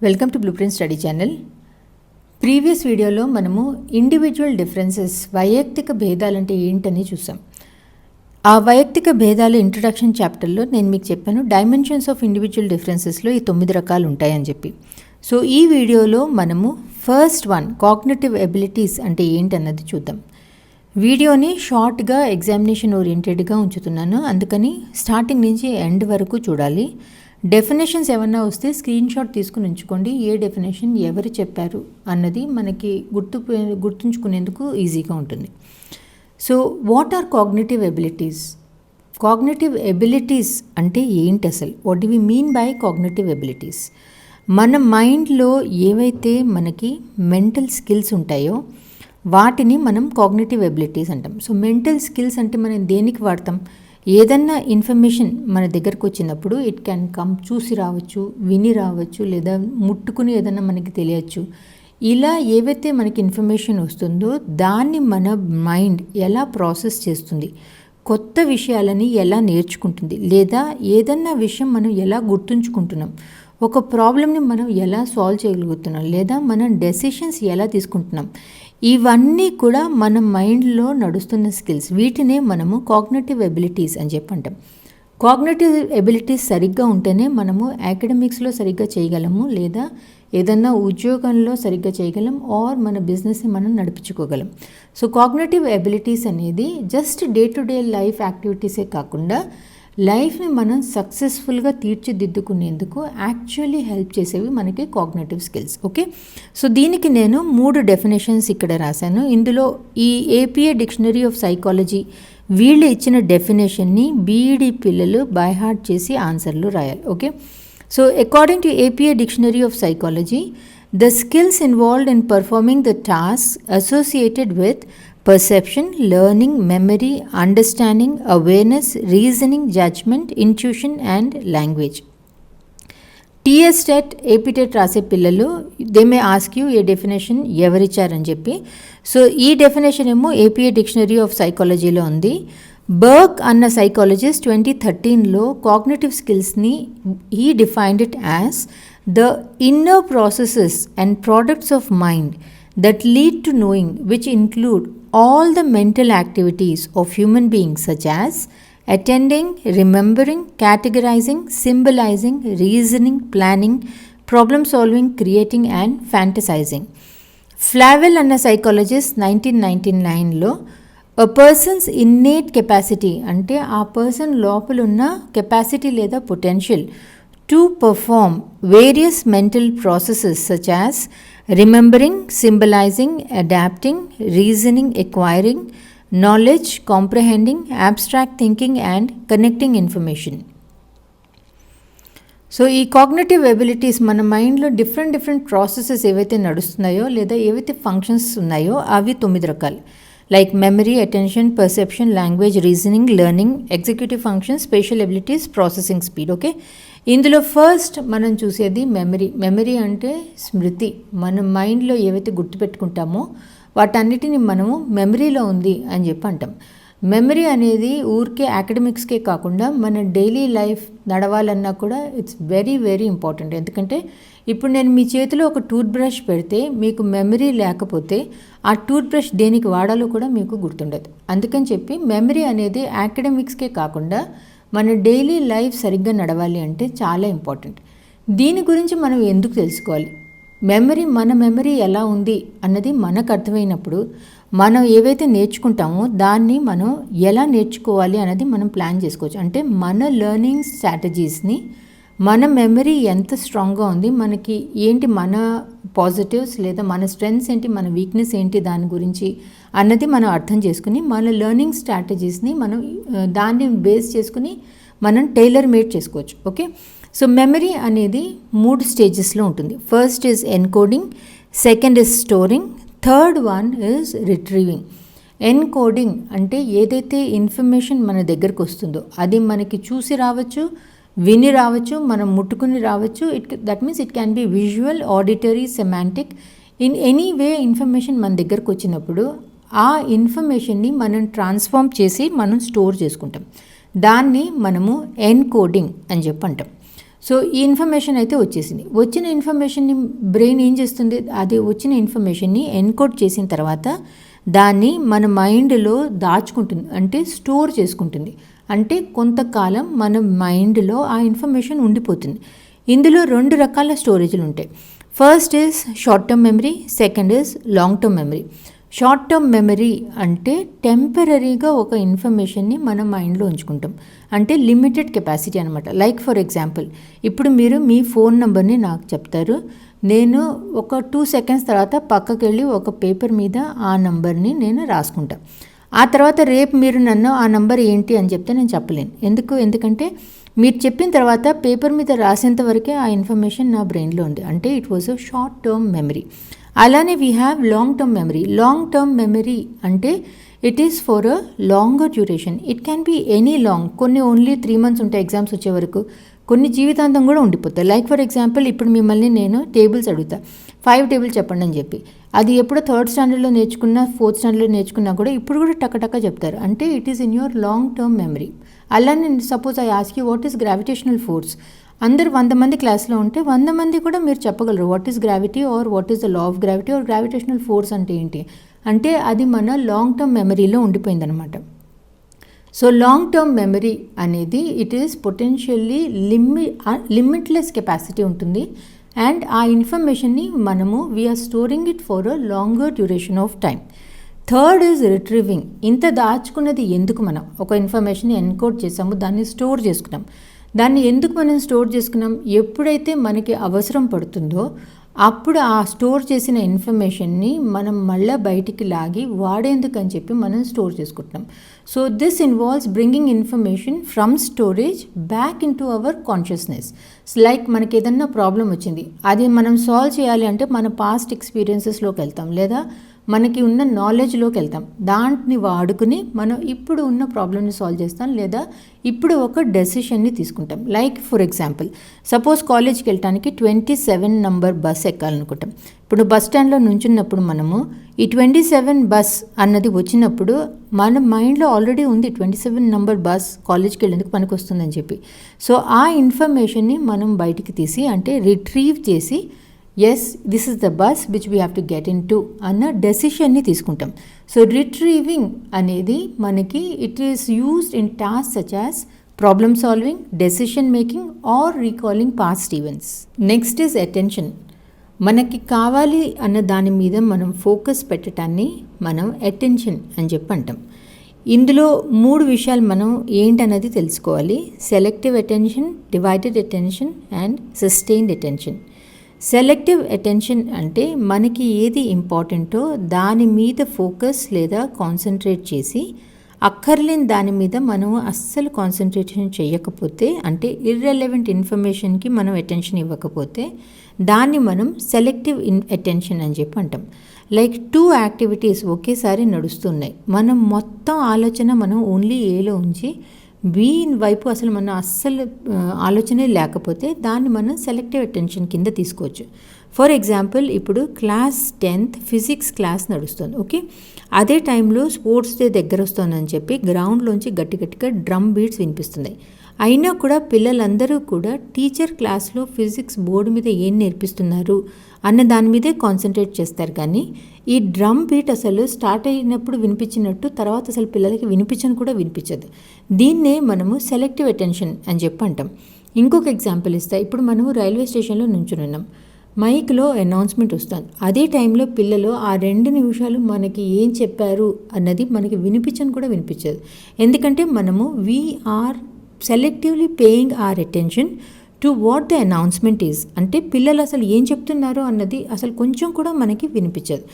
Welcome to blueprint study channel previous వీడియోలో మనము individual differences వైయక్తిక భేదాలంటే ఏంటని చూసాం. ఆ వైయక్తిక భేదాలు ఇంట్రడక్షన్ చాప్టర్లో నేను మీకు చెప్పాను డైమెన్షన్స్ ఆఫ్ ఇండివిజువల్ డిఫరెన్సెస్లో ఈ తొమ్మిది రకాలు ఉంటాయని చెప్పి. సో ఈ వీడియోలో మనము ఫస్ట్ వన్ కాగ్నేటివ్ ఎబిలిటీస్ అంటే ఏంటన్నది చూద్దాం. వీడియోని షార్ట్గా ఎగ్జామినేషన్ ఓరియంటెడ్గా ఉంచుతున్నాను. అందుకని స్టార్టింగ్ నుంచి ఎండ్ వరకు చూడాలి. డెఫినేషన్స్ ఏమన్నా వస్తే స్క్రీన్ షాట్ తీసుకుని ఉంచుకోండి. ఏ డెఫినేషన్ ఎవరు చెప్పారు అన్నది మనకి గుర్తు గుర్తుంచుకునేందుకు ఈజీగా ఉంటుంది. So what are cognitive abilities cognitive abilities అంటే ఏంటి అసలు? What do we mean by cognitive abilities మన మైండ్లో ఏవైతే మనకి మెంటల్ స్కిల్స్ ఉంటాయో వాటిని మనం కాగ్నిటివ్ ఎబిలిటీస్ అంటాం. సో మెంటల్ స్కిల్స్ అంటే మనం దేనికి వాడతాం? ఏదన్నా ఇన్ఫర్మేషన్ మన దగ్గరకు వచ్చినప్పుడు ఇట్ క్యాన్ కమ్ చూసి రావచ్చు విని రావచ్చు లేదా ముట్టుకుని ఏదన్నా మనకి తెలియచ్చు. ఇలా ఏవైతే మనకి ఇన్ఫర్మేషన్ వస్తుందో దాన్ని మన మైండ్ ఎలా ప్రాసెస్ చేస్తుంది? కొత్త విషయాలని ఎలా నేర్చుకుంటుంది? లేదా ఏదన్నా విషయం మనం ఎలా గుర్తుంచుకుంటున్నాం? ఒక ప్రాబ్లమ్ని మనం ఎలా సాల్వ్ చేయగలుగుతున్నాం? లేదా మనం డెసిషన్స్ ఎలా తీసుకుంటున్నాం? ఇవన్నీ కూడా మన మైండ్లో నడుస్తున్న స్కిల్స్. వీటినే మనము కాగ్నేటివ్ ఎబిలిటీస్ అని చెప్పంటాం. కాగ్నేటివ్ ఎబిలిటీస్ సరిగ్గా ఉంటేనే మనము అకాడమిక్స్లో సరిగ్గా చేయగలము లేదా ఏదన్నా ఉద్యోగంలో సరిగ్గా చేయగలం ఆర్ మన బిజినెస్ని మనం నడిపించుకోగలం. సో కాగ్నేటివ్ ఎబిలిటీస్ అనేది just day to day life యాక్టివిటీసే కాకుండా లైఫ్ని మనం సక్సెస్ఫుల్గా తీర్చిదిద్దుకునేందుకు యాక్చువల్లీ హెల్ప్ చేసేవి మనకి కాగ్నేటివ్ స్కిల్స్ ఓకే? సో దీనికి నేను మూడు డెఫినేషన్స్ ఇక్కడ రాశాను. ఇందులో ఈ ఏపీఏ డిక్షనరీ ఆఫ్ సైకాలజీ వీళ్ళు ఇచ్చిన డెఫినేషన్ని బీఈడి పిల్లలు బైహార్ట్ చేసి ఆన్సర్లు రాయాలి okay? So according to APA dictionary of psychology the skills involved in performing the task associated with perception, learning, memory, understanding, awareness, reasoning, judgment, intuition, and language. TS TET AP TET రాసే పిల్లలు they may ask you a definition ఎవరిచ్చారని చెప్పి so ఈ definition ఏమో APA dictionary of సైకాలజీలో ఉంది Burke అన్న psychologist twenty థర్టీన్లో cognitive స్కిల్స్ని he defined it as the inner processes and products of mind that lead to knowing, which include all the mental activities of human beings, such as attending, remembering, categorizing, symbolizing, reasoning, planning, problem solving, creating, and fantasizing. Flavell అన్న psychologist nineteen ninety నైన్లో అ persons innate capacity అంటే ఆ person లోపల ఉన్న capacity లేదా potential to perform various mental processes such as remembering, symbolizing, adapting, reasoning, acquiring, knowledge, comprehending, abstract thinking, and connecting information. So ఈ cognitive abilities మన మైండ్లో different different processes ఏవైతే నడుస్తున్నాయో లేదా ఏవైతే ఫంక్షన్స్ ఉన్నాయో అవి తొమ్మిది రకాలు like memory attention perception language reasoning learning executive function special abilities processing speed okay ఇందులో ఫస్ట్ మనం చూసేది మెమరీ మెమరీ అంటే స్మృతి. మన మైండ్లో ఏవైతే గుర్తుపెట్టుకుంటామో వాటన్నిటిని మనము మెమరీలో ఉంది అని చెప్పి అంటాం. మెమరీ అనేది ఊరికే అకాడమిక్స్కే కాకుండా మన డైలీ లైఫ్ నడవాలన్నా కూడా ఇట్స్ వెరీ వెరీ ఇంపార్టెంట్ ఎందుకంటే ఇప్పుడు నేను మీ చేతిలో ఒక టూత్ బ్రష్ పెడితే మీకు మెమరీ లేకపోతే ఆ టూత్ బ్రష్ దేనికి వాడాలో కూడా మీకు గుర్తుండదు. అందుకని చెప్పి మెమరీ అనేది అకాడమిక్స్కే కాకుండా మన డైలీ లైఫ్ సరిగ్గా నడవాలి అంటే చాలా ఇంపార్టెంట్. దీని గురించి మనం ఎందుకు తెలుసుకోవాలి? మెమరీ మన మెమరీ ఎలా ఉంది అన్నది మనకు అర్థమైనప్పుడు మనం ఏవైతే నేర్చుకుంటామో దాన్ని మనం ఎలా నేర్చుకోవాలి అనేది మనం ప్లాన్ చేసుకోవచ్చు. అంటే మన లెర్నింగ్ స్ట్రాటజీస్ని మన మెమరీ ఎంత స్ట్రాంగ్గా ఉంది మనకి ఏంటి మన పాజిటివ్స్ లేదా మన స్ట్రెంగ్స్ ఏంటి మన వీక్నెస్ ఏంటి దాని గురించి అన్నది మనం అర్థం చేసుకుని మన లెర్నింగ్ స్ట్రాటజీస్ని మనం దాన్ని బేస్ చేసుకుని మనం టైలర్ మేడ్ చేసుకోవచ్చు. ఓకే సో మెమరీ అనేది మూడు స్టేజెస్లో ఉంటుంది. First is encoding second is storing third one is retrieving encoding అంటే ఏదైతే ఇన్ఫర్మేషన్ మన దగ్గరకు వస్తుందో అది మనకి చూసి రావచ్చు విని రావచ్చు మనం ముట్టుకుని రావచ్చు. It that means it can be visual auditory semantic in any way information మన దగ్గరకు వచ్చినప్పుడు ఆ ఇన్ఫర్మేషన్ని మనం ట్రాన్స్ఫార్మ్ చేసి మనం స్టోర్ చేసుకుంటాం. దాన్ని మనము ఎన్కోడింగ్ అని చెప్పి అంటాం సో ఈ ఇన్ఫర్మేషన్ అయితే వచ్చేసింది. వచ్చిన ఇన్ఫర్మేషన్ని బ్రెయిన్ ఏం చేస్తుంది? అది వచ్చిన ఇన్ఫర్మేషన్ని ఎన్కోడ్ చేసిన తర్వాత దాన్ని మన మైండ్లో దాచుకుంటుంది అంటే స్టోర్ చేసుకుంటుంది. అంటే కొంతకాలం మన మైండ్లో ఆ ఇన్ఫర్మేషన్ ఉండిపోతుంది. ఇందులో రెండు రకాల స్టోరేజ్లు ఉంటాయి. First is short term memory second is long term memory. Short term memory అంటే టెంపరీగా ఒక ఇన్ఫర్మేషన్ని మన మైండ్లో ఉంచుకుంటాం. అంటే లిమిటెడ్ కెపాసిటీ అనమాట లైక్ ఫర్ ఎగ్జాంపుల్ ఇప్పుడు మీరు మీ ఫోన్ నెంబర్ని నాకు చెప్తారు. నేను ఒక టూ సెకండ్స్ తర్వాత పక్కకి వెళ్ళి ఒక పేపర్ మీద ఆ నంబర్ని నేను రాసుకుంటాను ఆ తర్వాత రేపు మీరు నన్ను ఆ నంబర్ ఏంటి అని చెప్తే నేను చెప్పలేను. ఎందుకు? ఎందుకంటే మీరు చెప్పిన తర్వాత పేపర్ మీద రాసేంత వరకే ఆ ఇన్ఫర్మేషన్ నా బ్రెయిన్లో ఉంది. అంటే it was a short term memory అలానే we have long term memory long term memory అంటే it is for a longer duration it can be any long కొన్ని ఓన్లీ త్రీ మంత్స్ ఉంటాయి ఎగ్జామ్స్ వచ్చే వరకు. కొన్ని జీవితాంతం కూడా ఉండిపోతాయి. లైక్ ఫర్ ఎగ్జాంపుల్ ఇప్పుడు మిమ్మల్ని నేను టేబుల్స్ అడుగుతా. ఫైవ్ టేబుల్ చెప్పండి అని చెప్పి. అది ఎప్పుడో థర్డ్ స్టాండర్డ్లో నేర్చుకున్నా ఫోర్త్ స్టాండర్డ్లో నేర్చుకున్నా కూడా ఇప్పుడు కూడా టక్క చెప్తారు. అంటే it is in your long term memory అలానే suppose I ask you what is gravitational force అందరు వంద మంది క్లాస్లో ఉంటే వంద మంది కూడా మీరు చెప్పగలరు. What is gravity or what is the law of gravity or gravitational force అంటే ఏంటి? అంటే అది మన లాంగ్ టర్మ్ మెమరీలో ఉండిపోయిందనమాట సో లాంగ్ టర్మ్ మెమరీ అనేది it is potentially limi limitless capacity ఉంటుంది. అండ్ ఆ ఇన్ఫర్మేషన్ని మనము we are storing it for a longer duration of time third is retrieving ఇంత దాచుకున్నది ఎందుకు మనం? ఒక ఇన్ఫర్మేషన్ ఎన్కోడ్ చేసాము దాన్ని స్టోర్ చేసుకున్నాం. దాన్ని ఎందుకు మనం స్టోర్ చేసుకున్నాం? ఎప్పుడైతే మనకి అవసరం పడుతుందో అప్పుడు ఆ స్టోర్ చేసిన ఇన్ఫర్మేషన్ని మనం మళ్ళీ బయటికి లాగి వాడేందుకు అని చెప్పి మనం స్టోర్ చేసుకుంటున్నాం. So this involves bringing information from storage back into our our consciousness like మనకి ఏదన్నా ప్రాబ్లం వచ్చింది అది మనం సాల్వ్ చేయాలి అంటే మన పాస్ట్ ఎక్స్పీరియన్సెస్లోకి వెళ్తాం లేదా మనకి ఉన్న నాలెడ్జ్లోకి వెళ్తాం. దాంట్ని వాడుకుని మనం ఇప్పుడు ఉన్న ప్రాబ్లమ్ని సాల్వ్ చేస్తాం లేదా ఇప్పుడు ఒక డెసిషన్ని తీసుకుంటాం. లైక్ ఫర్ ఎగ్జాంపుల్ సపోజ్ కాలేజ్కి వెళ్ళటానికి ట్వంటీ సెవెన్ నంబర్ బస్ ఎక్కాలనుకుంటాం. ఇప్పుడు బస్ స్టాండ్లో నుంచున్నప్పుడు మనము ఈ ట్వంటీ సెవెన్ బస్ అన్నది వచ్చినప్పుడు మన మైండ్లో ఆల్రెడీ ఉంది ట్వంటీ సెవెన్ నంబర్ బస్ కాలేజ్కి వెళ్ళేందుకు పనికి వస్తుందని చెప్పి. సో ఆ ఇన్ఫర్మేషన్ని మనం బయటికి తీసి అంటే రిట్రీవ్ చేసి yes this is the bus which we have to get into అన్న డెసిషన్ని తీసుకుంటాం. సో రిట్రీవింగ్ అనేది మనకి it is used in task such as problem solving decision making or recalling past events next is attention మనకి కావాలి అన్న దాని మీద మనం ఫోకస్ పెట్టడాన్ని మనం అటెన్షన్ అని చెప్పి అంటాం ఇందులో మూడు విషయాలు మనం ఏంటన్నది తెలుసుకోవాలి. Selective attention divided attention and sustained attention selective attention అంటే మనకి ఏది ఇంపార్టెంటో దాని మీద ఫోకస్ లేదా కాన్సన్ట్రేట్ చేసి అక్కర్లేని దాని మీద మనం అస్సలు కాన్సన్ట్రేషన్ చేయకపోతే అంటే ఇర్రెలవెంట్ ఇన్ఫర్మేషన్కి మనం అటెన్షన్ ఇవ్వకపోతే దాన్ని మనం సెలెక్టివ్ ఇన్ అటెన్షన్ అని చెప్పి అంటాం. లైక్ టూ యాక్టివిటీస్ ఒకేసారి నడుస్తున్నాయి. మనం మొత్తం ఆలోచన మనం ఓన్లీ ఏలో ఉంచి వీన్ వైపు అసలు మనం అస్సలు ఆలోచనే లేకపోతే దాన్ని మనం సెలెక్టివ్ అటెన్షన్ కింద తీసుకోవచ్చు. ఫర్ ఎగ్జాంపుల్ ఇప్పుడు క్లాస్ టెన్త్ ఫిజిక్స్ క్లాస్ నడుస్తుంది ఓకే అదే టైంలో స్పోర్ట్స్ డే దగ్గర వస్తుందని చెప్పి గ్రౌండ్లోంచి గట్టి గట్టిగా డ్రమ్ బీట్స్ వినిపిస్తున్నాయి. అయినా కూడా పిల్లలందరూ కూడా టీచర్ క్లాస్లో ఫిజిక్స్ బోర్డు మీద ఏం నేర్పిస్తున్నారు అన్న దాని మీదే కాన్సన్ట్రేట్ చేస్తారు. కానీ ఈ డ్రమ్ బీట్ అసలు స్టార్ట్ అయినప్పుడు వినిపించినట్టు తర్వాత అసలు పిల్లలకి వినిపించను కూడా వినిపించదు. దీన్నే మనము సెలెక్టివ్ అటెన్షన్ అని చెప్పి అంటాం ఇంకొక ఎగ్జాంపుల్ ఇస్తా. ఇప్పుడు మనము రైల్వే స్టేషన్లో నుంచుని ఉన్నాం మైక్లో అనౌన్స్మెంట్ వస్తుంది. అదే టైంలో పిల్లలు ఆ రెండు నిమిషాలు మనకి ఏం చెప్పారు అన్నది మనకి వినిపించని కూడా వినిపించదు. ఎందుకంటే మనము we are selectively paying our attention to what the announcement is అంటే పిల్లలు అసలు ఏం చెప్తున్నారో అన్నది అసలు కొంచెం కూడా మనకి వినిపించదు.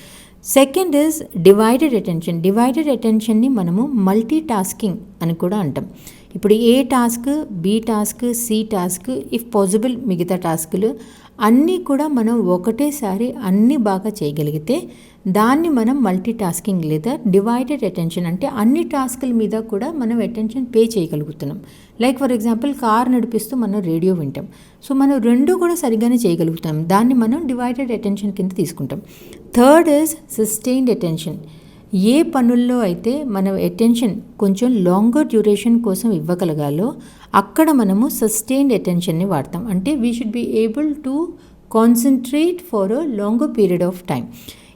Second is divided attention divided అటెన్షన్ని మనము మల్టీ టాస్కింగ్ అని కూడా అంటాం. ఇప్పుడు A task B task C task if possible మిగతా టాస్కులు అన్నీ కూడా మనం ఒకటేసారి అన్నీ బాగా చేయగలిగితే దాన్ని మనం మల్టీ టాస్కింగ్ లేదా డివైడెడ్ అటెన్షన్ అంటే అన్ని టాస్కుల మీద కూడా మనం అటెన్షన్ పే చేయగలుగుతున్నాం. లైక్ ఫర్ ఎగ్జాంపుల్ కార్ నడిపిస్తూ మనం రేడియో వింటాం. సో మనం రెండు కూడా సరిగ్గానే చేయగలుగుతాం. దాన్ని మనం డివైడెడ్ అటెన్షన్ కింద తీసుకుంటాం. థర్డ్ ఇస్ సస్టైన్డ్ అటెన్షన్ ఏ పనుల్లో అయితే మన అటెన్షన్ కొంచెం లాంగర్ డ్యూరేషన్ కోసం ఇవ్వగలగాలో అక్కడ మనము సస్టైన్డ్ అటెన్షన్ని వాడతాం. అంటే we should be able to concentrate for a longer period of time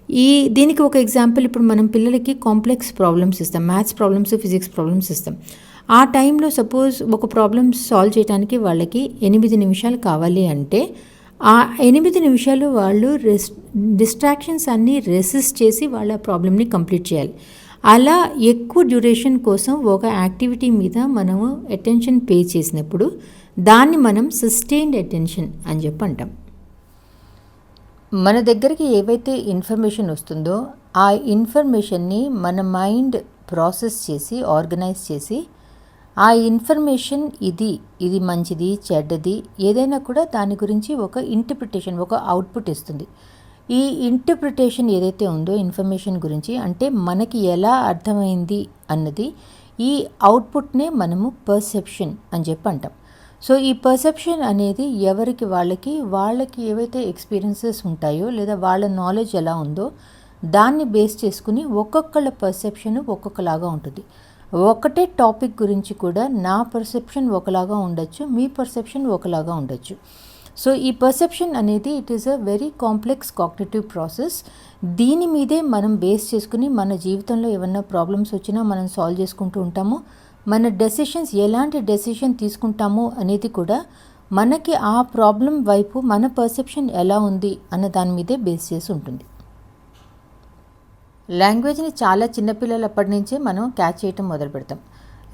ఈ దీనికి ఒక ఎగ్జాంపుల్ ఇప్పుడు మనం పిల్లలకి కాంప్లెక్స్ ప్రాబ్లమ్స్ ఇస్తాం మ్యాథ్స్ ప్రాబ్లమ్స్ ఫిజిక్స్ ప్రాబ్లమ్స్ ఇస్తాం ఆ టైంలో సపోజ్ ఒక ప్రాబ్లమ్ సాల్వ్ చేయడానికి వాళ్ళకి ఎనిమిది నిమిషాలు కావాలి అంటే ఆ ఎనిమిది నిమిషాలు వాళ్ళు రెస్ డిస్ట్రాక్షన్స్ అన్నీ రెసిస్ట్ చేసి వాళ్ళ ప్రాబ్లమ్ని కంప్లీట్ చేయాలి. అలా ఎక్కువ డ్యూరేషన్ కోసం ఒక యాక్టివిటీ మీద మనము అటెన్షన్ పే చేసినప్పుడు దాన్ని మనం సస్టైన్డ్ అటెన్షన్ అని చెప్పి అంటాం మన దగ్గరికి ఏవైతే ఇన్ఫర్మేషన్ వస్తుందో ఆ ఇన్ఫర్మేషన్ని మన మైండ్ ప్రాసెస్ చేసి ఆర్గనైజ్ చేసి ఆ ఇన్ఫర్మేషన్ ఇది ఇది మంచిది చెడ్డది ఏదైనా కూడా దాని గురించి ఒక ఇంటర్ప్రిటేషన్ ఒక అవుట్పుట్ ఇస్తుంది. ఈ ఇంటర్ప్రిటేషన్ ఏదైతే ఉందో ఇన్ఫర్మేషన్ గురించి అంటే మనకి ఎలా అర్థమైంది అన్నది ఈ అవుట్పుట్నే మనము పర్సెప్షన్ అని చెప్పి అంటాం. సో ఈ పర్సెప్షన్ అనేది ఎవరికి వాళ్ళకి వాళ్ళకి ఏవైతే ఎక్స్పీరియన్సెస్ ఉంటాయో లేదా వాళ్ళ నాలెడ్జ్ ఎలా ఉందో దాన్ని బేస్ చేసుకుని ఒక్కొక్కళ్ళ పర్సెప్షన్ ఒక్కొక్కలాగా ఉంటుంది. ఒకటే టాపిక్ గురించి కూడా నా పర్సెప్షన్ ఒకలాగా ఉండొచ్చు మీ పర్సెప్షన్ ఒకలాగా ఉండొచ్చు. సో ఈ పర్సెప్షన్ అనేది it is a very complex cognitive process దీని మీదే మనం బేస్ చేసుకుని మన జీవితంలో ఏమన్నా ప్రాబ్లమ్స్ వచ్చినా మనం సాల్వ్ చేసుకుంటూ ఉంటాము మన డెసిషన్స్ ఎలాంటి డెసిషన్ తీసుకుంటాము అనేది కూడా మనకి ఆ ప్రాబ్లం వైపు మన పర్సెప్షన్ ఎలా ఉంది అన్న దాని మీదే బేస్ చేసి ఉంటుంది. లాంగ్వేజ్ని చాలా చిన్నపిల్లలప్పటి నుంచే మనం క్యాచ్ చేయటం మొదలు పెడతాం.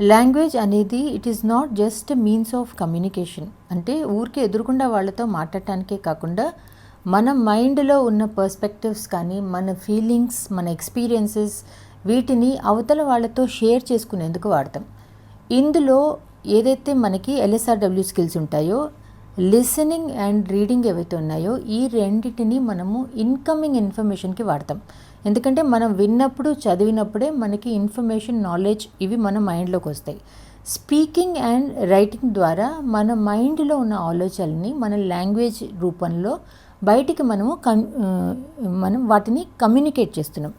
లాంగ్వేజ్ అనేది it is not just means of communication అంటే ఊరికే ఎదురుకుండా వాళ్ళతో మాట్లాడటానికే కాకుండా మన మైండ్లో ఉన్న పర్స్పెక్టివ్స్ కానీ మన ఫీలింగ్స్ మన ఎక్స్పీరియన్సెస్ వీటిని అవతల వాళ్ళతో షేర్ చేసుకునేందుకు వాడతాం. ఇందులో ఏదైతే మనకి ఎల్ఎస్ఆర్డబ్ల్యూ స్కిల్స్ ఉంటాయో లిసనింగ్ అండ్ రీడింగ్ ఏవైతే ఉన్నాయో ఈ రెండింటిని మనము ఇన్కమింగ్ ఇన్ఫర్మేషన్కి వాడతాం. ఎందుకంటే మనం విన్నప్పుడు చదివినప్పుడే మనకి ఇన్ఫర్మేషన్ నాలెడ్జ్ ఇవి మన మైండ్లోకి వస్తాయి. స్పీకింగ్ అండ్ రైటింగ్ ద్వారా మన మైండ్లో ఉన్న ఆలోచనల్ని మన లాంగ్వేజ్ రూపంలో బయటికి మనము కన్ మనం వాటిని కమ్యూనికేట్ చేస్తున్నాం.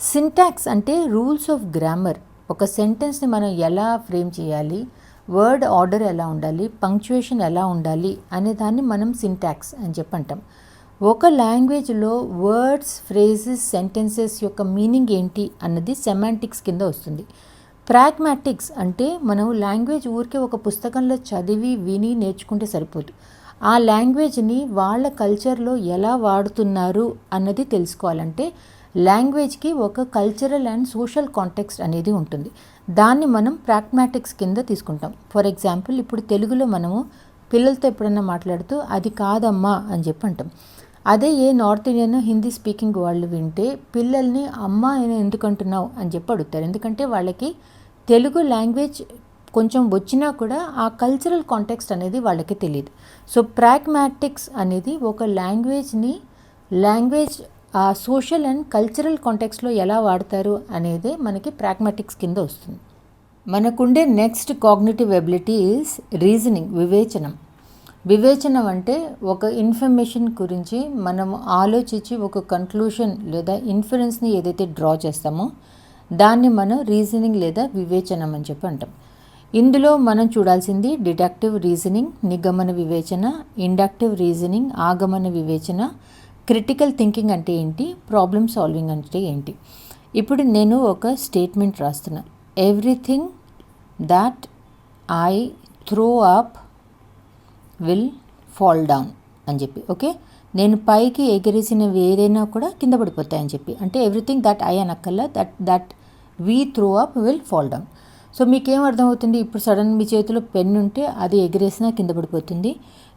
సింటాక్స్ అంటే రూల్స్ ఆఫ్ గ్రామర్ ఒక సెంటెన్స్ని మనం ఎలా ఫ్రేమ్ చేయాలి? వర్డ్ ఆర్డర్ ఎలా ఉండాలి? పంక్చువేషన్ ఎలా ఉండాలి? అనే దాన్ని మనం సింటాక్స్ అని చెప్పి అంటాం ఒక లాంగ్వేజ్లో వర్డ్స్ ఫ్రేజెస్ సెంటెన్సెస్ యొక్క మీనింగ్ ఏంటి అన్నది సెమాంటిక్స్ కింద వస్తుంది. ప్రాగ్మాటిక్స్ అంటే మనం లాంగ్వేజ్ ఊరికే ఒక పుస్తకంలో చదివి విని నేర్చుకుంటే సరిపోదు. ఆ లాంగ్వేజ్ని వాళ్ళ కల్చర్లో ఎలా వాడుతున్నారు అన్నది తెలుసుకోవాలంటే లాంగ్వేజ్కి ఒక కల్చరల్ అండ్ సోషల్ కాంటెక్స్ట్ అనేది ఉంటుంది. దాన్ని మనం ప్రాగ్మాటిక్స్ కింద తీసుకుంటాం. ఫర్ ఎగ్జాంపుల్ ఇప్పుడు తెలుగులో మనము పిల్లలతో ఎప్పుడన్నా మాట్లాడుతూ అది కాదమ్మా అని చెప్పి అంటాం. అదే ఏ నార్త్ ఇండియన్ హిందీ స్పీకింగ్ వాళ్ళు వింటే పిల్లల్ని అమ్మ అని ఎందుకు అంటున్నావు? అని చెప్పి అడుగుతారు. ఎందుకంటే వాళ్ళకి తెలుగు లాంగ్వేజ్ కొంచెం వచ్చినా కూడా ఆ కల్చరల్ కాంటెక్స్ట్ అనేది వాళ్ళకి తెలియదు. సో ప్రాగ్మాటిక్స్ అనేది ఒక లాంగ్వేజ్ని లాంగ్వేజ్ ఆ సోషల్ అండ్ కల్చరల్ కాంటెక్స్లో ఎలా వాడతారు అనేది మనకి ప్రాగ్మాటిక్స్ కింద వస్తుంది. మనకుండే next cognitive ability is reasoning వివేచనం. వివేచనం అంటే ఒక ఇన్ఫర్మేషన్ గురించి మనం ఆలోచించి ఒక కన్క్లూషన్ లేదా ఇన్ఫరెన్స్ని ఏదైతే డ్రా చేస్తామో దాన్ని మనం రీజనింగ్ లేదా వివేచనం అని చెప్పి అంటాం. ఇందులో మనం చూడాల్సింది డిడక్టివ్ రీజనింగ్ నిగమన వివేచన ఇండక్టివ్ రీజనింగ్ ఆగమన వివేచన క్రిటికల్ థింకింగ్ అంటే ఏంటి? ప్రాబ్లమ్ సాల్వింగ్ అంటే ఏంటి? ఇప్పుడు నేను ఒక స్టేట్మెంట్ రాస్తున్నా. Everything that I throw up will fall down అని చెప్పి ఓకే? నేను పైకి ఎగిరేసినవి ఏదైనా కూడా కింద పడిపోతాయని చెప్పి. అంటే everything that I అనక్కల్లా that that we throw up will fall down. So మీకేం అర్థమవుతుంది? ఇప్పుడు సడన్ మీ చేతిలో పెన్ ఉంటే అది ఎగిరేసినా కింద పడిపోతుంది.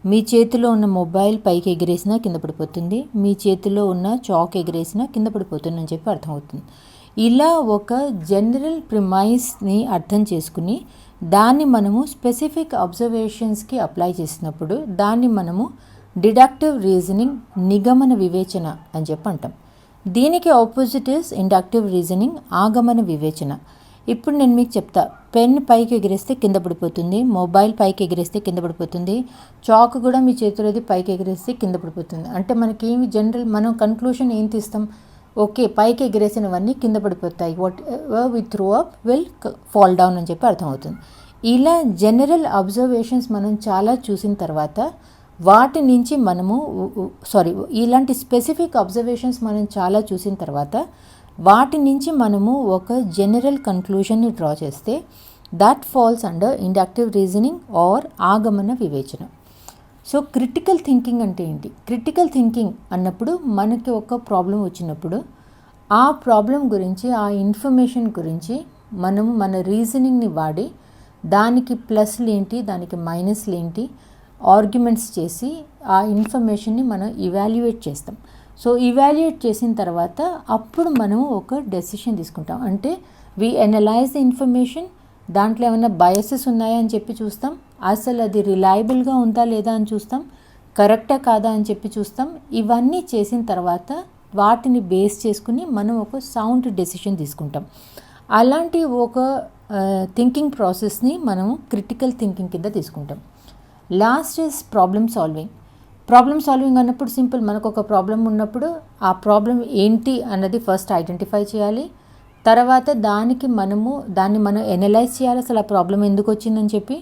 మీ చేతిలో ఉన్న మొబైల్ పైకి ఎగిరేసినా కింద పడిపోతుంది. మీ చేతిలో ఉన్న చాక్ ఎగిరేసినా కింద పడిపోతుంది అని చెప్పి అర్థమవుతుంది. ఇలా ఒక జనరల్ ప్రిమైస్ని అర్థం చేసుకుని దాన్ని మనము స్పెసిఫిక్ అబ్జర్వేషన్స్కి అప్లై చేసినప్పుడు దాన్ని మనము డిడక్టివ్ రీజనింగ్ నిగమన వివేచన అని చెప్పి అంటాం. దీనికి ఆపోజిట్ ఇస్ ఇండక్టివ్ రీజనింగ్ ఆగమన వివేచన. ఇప్పుడు నేను మీకు చెప్తా. పెన్ పైకి ఎగిరేస్తే కింద పడిపోతుంది. మొబైల్ పైకి ఎగిరేస్తే కింద పడిపోతుంది. చాక్ కూడా మీ చేతిలోది పైకి ఎగిరేస్తే కింద పడిపోతుంది. అంటే మనకి జనరల్ మనం కన్క్లూషన్ ఏం తీస్తాం? ఓకే పైకి ఎగిరేసినవన్నీ కింద పడిపోతాయి. What we throw up will fall down అని చెప్పి అర్థమవుతుంది. ఇలా జనరల్ అబ్జర్వేషన్స్ మనం చాలా చూసిన తర్వాత వాటి నుంచి మనము సారీ ఇలాంటి స్పెసిఫిక్ అబ్జర్వేషన్స్ మనం చాలా చూసిన తర్వాత వాటి నుంచి మనము ఒక జనరల్ కన్క్లూషన్ని డ్రా చేస్తే that falls under inductive reasoning or ఆగమన వివేచన. సో క్రిటికల్ థింకింగ్ అంటే ఏంటి? క్రిటికల్ థింకింగ్ అన్నప్పుడు మనకి ఒక ప్రాబ్లం వచ్చినప్పుడు ఆ ప్రాబ్లం గురించి ఆ ఇన్ఫర్మేషన్ గురించి మనము మన రీజనింగ్ని వాడి దానికి ప్లస్లు ఏంటి దానికి మైనస్లు ఏంటి ఆర్గ్యుమెంట్స్ చేసి ఆ ఇన్ఫర్మేషన్ని మనం ఇవాల్యుయేట్ చేస్తాం. సో ఇవాల్యుయేట్ చేసిన తర్వాత అప్పుడు మనం ఒక డెసిషన్ తీసుకుంటాం. అంటే వి అనలైజ్ ద ఇన్ఫర్మేషన్ దాంట్లో ఏమైనా బయసెస్ ఉన్నాయా అని చెప్పి చూస్తాం. అసలు అది రిలయబుల్గా ఉందా లేదా అని చూస్తాం. కరెక్టా కాదా అని చెప్పి చూస్తాం. ఇవన్నీ చేసిన తర్వాత వాటిని బేస్ చేసుకుని మనం ఒక సౌండ్ డెసిషన్ తీసుకుంటాం. అలాంటి ఒక థింకింగ్ ప్రాసెస్ని మనం క్రిటికల్ థింకింగ్ కింద తీసుకుంటాం. Last is problem solving problem solving అన్నప్పుడు సింపుల్. మనకు ఒక ప్రాబ్లం ఉన్నప్పుడు ఆ ప్రాబ్లం ఏంటి అన్నది ఫస్ట్ ఐడెంటిఫై చేయాలి. తర్వాత దానికి మనము దాన్ని మనం ఎనలైజ్ చేయాలి అసలు ఆ ప్రాబ్లం ఎందుకు వచ్చిందని చెప్పి.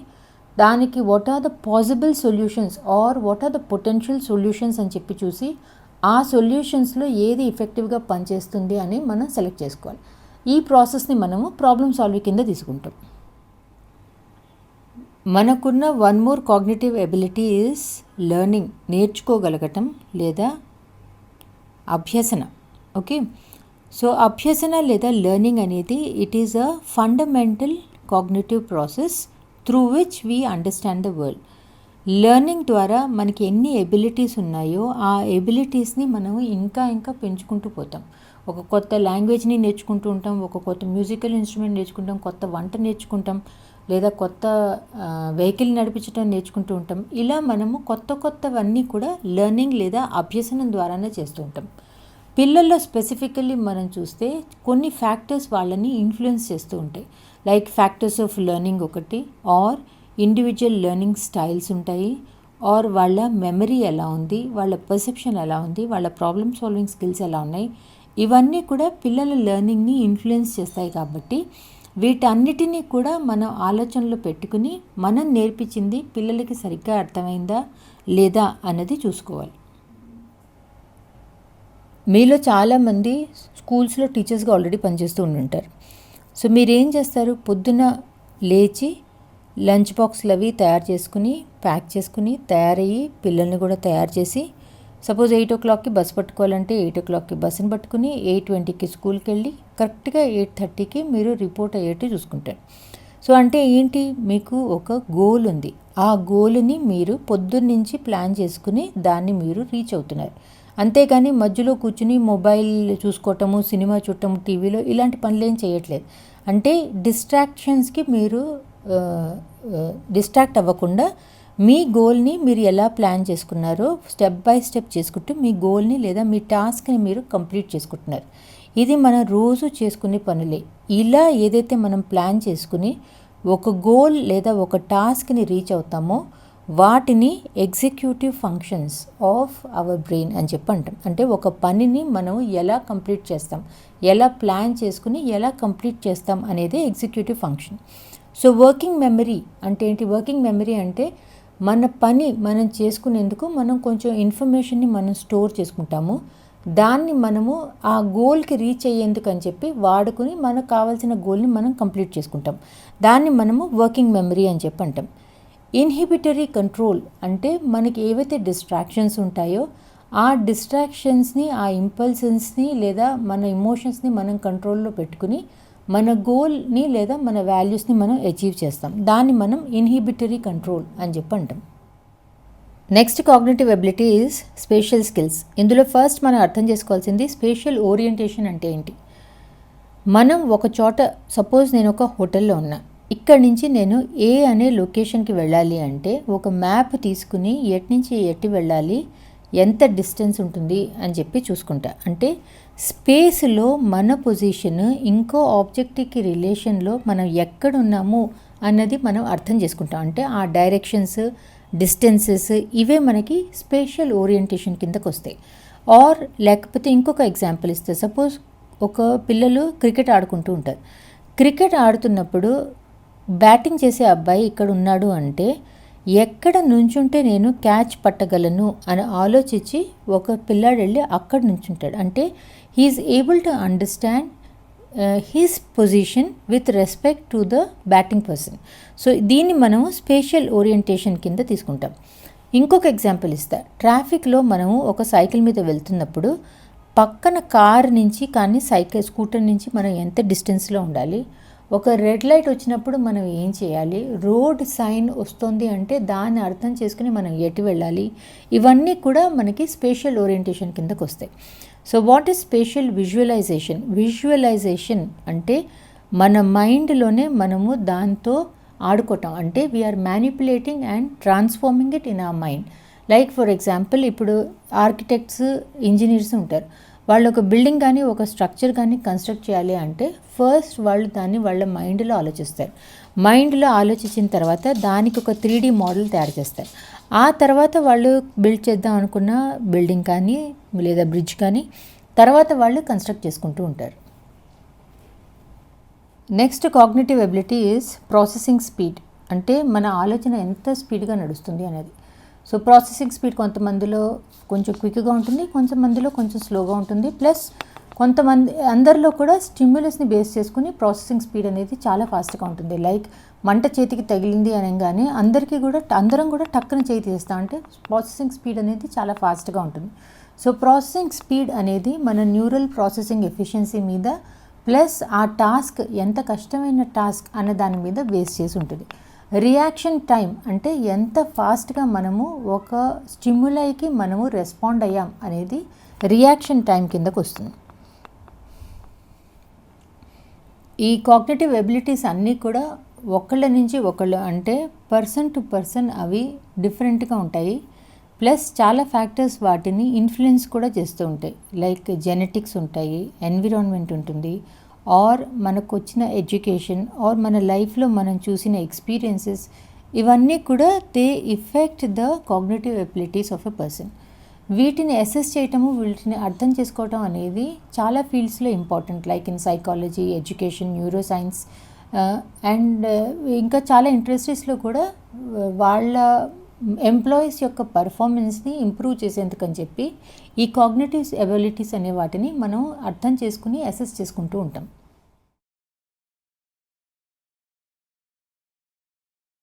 దానికి what are the possible solutions or what are the potential solutions అని చెప్పి చూసి ఆ సొల్యూషన్స్లో ఏది ఎఫెక్టివ్గా పనిచేస్తుంది అని మనం సెలెక్ట్ చేసుకోవాలి. ఈ ప్రాసెస్ని మనము ప్రాబ్లమ్ సాల్వ్ కింద తీసుకుంటాం. మనకున్న one more cognitive ability is learning నేర్చుకోగలగటం లేదా అభ్యసన. ఓకే సో అభ్యసన లేదా లెర్నింగ్ అనేది it is a fundamental cognitive process through which we understand the world learning ద్వారా మనకి ఎన్ని ఎబిలిటీస్ ఉన్నాయో ఆ ఎబిలిటీస్ని మనం ఇంకా ఇంకా పెంచుకుంటూ పోతాం. ఒక కొత్త లాంగ్వేజ్ని నేర్చుకుంటూ ఉంటాం ఒక కొత్త మ్యూజికల్ ఇన్స్ట్రుమెంట్ నేర్చుకుంటాం కొత్త వంట నేర్చుకుంటాం లేదా కొత్త వెహికల్ నడిపించడం నేర్చుకుంటూ ఉంటాం. ఇలా మనము కొత్త కొత్తవన్నీ కూడా లెర్నింగ్ లేదా అభ్యసనం ద్వారానే చేస్తూ ఉంటాం. పిల్లల్లో స్పెసిఫికల్లీ మనం చూస్తే కొన్ని ఫ్యాక్టర్స్ వాళ్ళని ఇన్ఫ్లుయెన్స్ చేస్తూ ఉంటాయి. లైక్ ఫ్యాక్టర్స్ ఆఫ్ లెర్నింగ్ ఒకటి ఆర్ ఇండివిజువల్ లెర్నింగ్ స్టైల్స్ ఉంటాయి. ఆర్ వాళ్ళ మెమరీ ఎలా ఉంది వాళ్ళ పర్సెప్షన్ ఎలా ఉంది వాళ్ళ ప్రాబ్లమ్ సాల్వింగ్ స్కిల్స్ ఎలా ఉన్నాయి. ఇవన్నీ కూడా పిల్లల లెర్నింగ్ని ఇన్ఫ్లుయెన్స్ చేస్తాయి కాబట్టి వీటన్నిటినీ కూడా మనం ఆలోచనలో పెట్టుకుని మనం నేర్పించింది పిల్లలకి సరిగ్గా అర్థమైందా లేదా అన్నది చూసుకోవాలి. మీలో చాలామంది స్కూల్స్లో టీచర్స్గా ఆల్రెడీ పనిచేస్తూ ఉంటుంటారు సో మీరేం చేస్తారు? పొద్దున లేచి లంచ్ బాక్స్లు అవి తయారు చేసుకుని ప్యాక్ చేసుకుని తయారయ్యి పిల్లల్ని కూడా తయారు చేసి సపోజ్ ఎయిట్ ఓ క్లాక్కి బస్ పట్టుకోవాలంటే ఎయిట్ ఓ క్లాక్కి బస్సుని పట్టుకుని ఎయిట్ ట్వంటీకి స్కూల్కి వెళ్ళి కరెక్ట్గా ఎయిట్ థర్టీకి మీరు రిపోర్ట్ అయ్యేట్టు చూసుకుంటారు. సో అంటే ఏంటి? మీకు ఒక గోల్ ఉంది. ఆ గోల్ని మీరు పొద్దున్నుంచి ప్లాన్ చేసుకుని దాన్ని మీరు రీచ్ అవుతున్నారు. అంతేగాని మధ్యలో కూర్చుని మొబైల్ చూసుకోవటము సినిమా చూడటము టీవీలో ఇలాంటి పనులు ఏం చేయట్లేదు. అంటే డిస్ట్రాక్షన్స్కి మీరు డిస్ట్రాక్ట్ అవ్వకుండా మీ గోల్ని మీరు ఎలా ప్లాన్ చేసుకున్నారో స్టెప్ బై స్టెప్ చేసుకుంటూ మీ గోల్ని లేదా మీ టాస్క్ని మీరు కంప్లీట్ చేసుకుంటున్నారు. ఇది మనం రోజు చేసుకునే పనులే. ఇలా ఏదైతే మనం ప్లాన్ చేసుకుని ఒక గోల్ లేదా ఒక టాస్క్ని రీచ్ అవుతామో వాటిని executive functions of our brain అని చెప్పి అంటాం. అంటే ఒక పనిని మనం ఎలా కంప్లీట్ చేస్తాం ఎలా ప్లాన్ చేసుకుని ఎలా కంప్లీట్ చేస్తాం అనేది executive function. So working memory అంటే ఏంటి? వర్కింగ్ మెమరీ అంటే మన పని మనం చేసుకునేందుకు మనం కొంచెం ఇన్ఫర్మేషన్ని మనం స్టోర్ చేసుకుంటాము. దాన్ని మనము ఆ గోల్కి రీచ్ అయ్యేందుకు అని చెప్పి వాడుకుని మనకు కావాల్సిన గోల్ని మనం కంప్లీట్ చేసుకుంటాం. దాన్ని మనము వర్కింగ్ మెమరీ అని చెప్పి అంటాం. ఇన్హిబిటరీ కంట్రోల్ అంటే మనకి ఏవైతే డిస్ట్రాక్షన్స్ ఉంటాయో ఆ డిస్ట్రాక్షన్స్ని ఆ ఇంపల్సన్స్ని లేదా మన ఇమోషన్స్ని మనం కంట్రోల్లో పెట్టుకుని మన గోల్ని లేదా మన వాల్యూస్ని మనం అచీవ్ చేస్తాం. దాన్ని మనం ఇన్హిబిటరీ కంట్రోల్ అని చెప్పి అంటాం. Next cognitive ability is spatial skills ఇందులో ఫస్ట్ మనం అర్థం చేసుకోవాల్సింది స్పేషియల్ ఓరియంటేషన్ అంటే ఏంటి? మనం ఒక చోట సపోజ్ నేను ఒక హోటల్లో ఉన్నా. ఇక్కడి నుంచి నేను ఏ అనే లొకేషన్కి వెళ్ళాలి అంటే ఒక మ్యాప్ తీసుకుని ఎటు నుంచి ఎట్టి వెళ్ళాలి ఎంత డిస్టెన్స్ ఉంటుంది అని చెప్పి చూసుకుంటా. అంటే స్పేస్లో మన పొజిషన్ ఇంకో ఆబ్జెక్ట్కి రిలేషన్లో మనం ఎక్కడున్నాము అన్నది మనం అర్థం చేసుకుంటాం. అంటే ఆ డైరెక్షన్స్ డిస్టెన్సెస్ ఇవే మనకి స్పేషల్ ఓరియంటేషన్ కిందకు వస్తాయి. ఆర్ లేకపోతే ఇంకొక ఎగ్జాంపుల్ ఇస్తే సపోజ్ ఒక పిల్లలు క్రికెట్ ఆడుకుంటూ ఉంటారు. క్రికెట్ ఆడుతున్నప్పుడు బ్యాటింగ్ చేసే అబ్బాయి ఇక్కడ ఉన్నాడు అంటే ఎక్కడ నుంచుంటే నేను క్యాచ్ పట్టగలను అని ఆలోచించి ఒక పిల్లాడు వెళ్ళి అక్కడ నుంచుంటాడు. అంటే he is able to understand his position with respect to the batting person so దీన్ని మనము స్పేషియల్ ఓరియంటేషన్ కింద తీసుకుంటాం. ఇంకొక ఎగ్జాంపుల్ ఇస్తా. ట్రాఫిక్లో మనము ఒక సైకిల్ మీద వెళ్తున్నప్పుడు పక్కన కారు నుంచి కానీ సైకిల్ స్కూటర్ నుంచి మనం ఎంత డిస్టెన్స్లో ఉండాలి? ఒక రెడ్ లైట్ వచ్చినప్పుడు మనం ఏం చేయాలి? రోడ్ సైన్ వస్తుంది అంటే దాన్ని అర్థం చేసుకుని మనం ఎటు వెళ్ళాలి? ఇవన్నీ కూడా మనకి స్పెషల్ ఓరియంటేషన్ కిందకు వస్తాయి. So what is spatial visualization? Visualization అంటే మన మైండ్లోనే మనము దాంతో ఆడుకోవటం. అంటే we are manipulating and transforming it in a mind like for example ఇప్పుడు ఆర్కిటెక్ట్స్ ఇంజనీర్స్ ఉంటారు. వాళ్ళు ఒక బిల్డింగ్ కానీ ఒక స్ట్రక్చర్ కానీ కన్స్ట్రక్ట్ చేయాలి అంటే ఫస్ట్ వాళ్ళు దాన్ని వాళ్ళ మైండ్లో ఆలోచిస్తారు. మైండ్లో ఆలోచించిన తర్వాత దానికి ఒక త్రీ మోడల్ తయారు చేస్తారు. ఆ తర్వాత వాళ్ళు బిల్డ్ చేద్దాం అనుకున్న బిల్డింగ్ కానీ లేదా బ్రిడ్జ్ కానీ తర్వాత వాళ్ళు కన్స్ట్రక్ట్ చేసుకుంటూ ఉంటారు. Next cognitive ability is processing speed. అంటే మన ఆలోచన ఎంత స్పీడ్గా నడుస్తుంది అనేది. సో ప్రాసెసింగ్ స్పీడ్ కొంతమందిలో కొంచెం క్విక్గా ఉంటుంది కొంతమందిలో కొంచెం స్లోగా ఉంటుంది. ప్లస్ కొంతమంది అందరిలో కూడా స్టిమ్యులస్ని బేస్ చేసుకుని ప్రాసెసింగ్ స్పీడ్ అనేది చాలా ఫాస్ట్గా ఉంటుంది. లైక్ మంట చేతికి తగిలింది అనగానే అందరికీ కూడా అందరం కూడా టక్కున చేయి తీస్తాం అంటే ప్రాసెసింగ్ స్పీడ్ అనేది చాలా ఫాస్ట్గా ఉంటుంది. సో ప్రాసెసింగ్ స్పీడ్ అనేది మన న్యూరల్ ప్రాసెసింగ్ ఎఫిషియన్సీ మీద ప్లస్ ఆ టాస్క్ ఎంత కష్టమైన టాస్క్ అన్న దాని మీద బేస్ చేసి ఉంటుంది. రియాక్షన్ టైం అంటే ఎంత ఫాస్ట్గా మనము ఒక స్టిమ్యులైకి మనము రెస్పాండ్ అయ్యాం అనేది రియాక్షన్ టైం కిందకు వస్తుంది. ఈ కాగ్నేటివ్ ఎబిలిటీస్ అన్నీ కూడా ఒకళ్ళ నుంచి ఒకళ్ళు అంటే పర్సన్ టు పర్సన్ అవి డిఫరెంట్గా ఉంటాయి. ప్లస్ చాలా ఫ్యాక్టర్స్ వాటిని ఇన్ఫ్లుయెన్స్ కూడా చేస్తూ ఉంటాయి. లైక్ జెనెటిక్స్ ఉంటాయి ఎన్విరాన్మెంట్ ఉంటుంది ఆర్ మనకు వచ్చిన ఎడ్యుకేషన్ ఆర్ మన లైఫ్లో మనం చూసిన ఎక్స్పీరియన్సెస్ ఇవన్నీ కూడా they effect the cognitive abilities of a person వీటిని అసెస్ చేయటము వీటిని అర్థం చేసుకోవటం అనేది చాలా ఫీల్డ్స్లో important like in psychology education neuroscience and ఇంకా చాలా ఇండస్ట్రీస్లో కూడా uh, వాళ్ళ ఎంప్లాయీస్ యొక్క పర్ఫార్మెన్స్ని ఇంప్రూవ్ చేసేందుకని చెప్పి ఈ కాగ్నేటివ్ ఎబిలిటీస్ అనే వాటిని మనం అర్థం చేసుకుని అసెస్ చేసుకుంటూ ఉంటాం.